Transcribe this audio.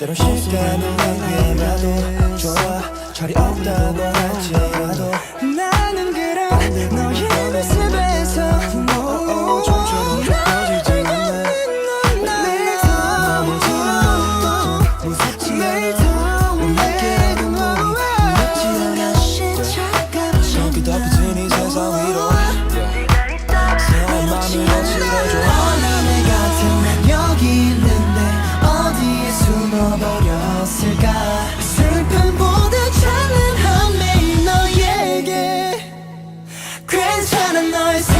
때론 시간을 내게라도 좋아. 철이 없다고 the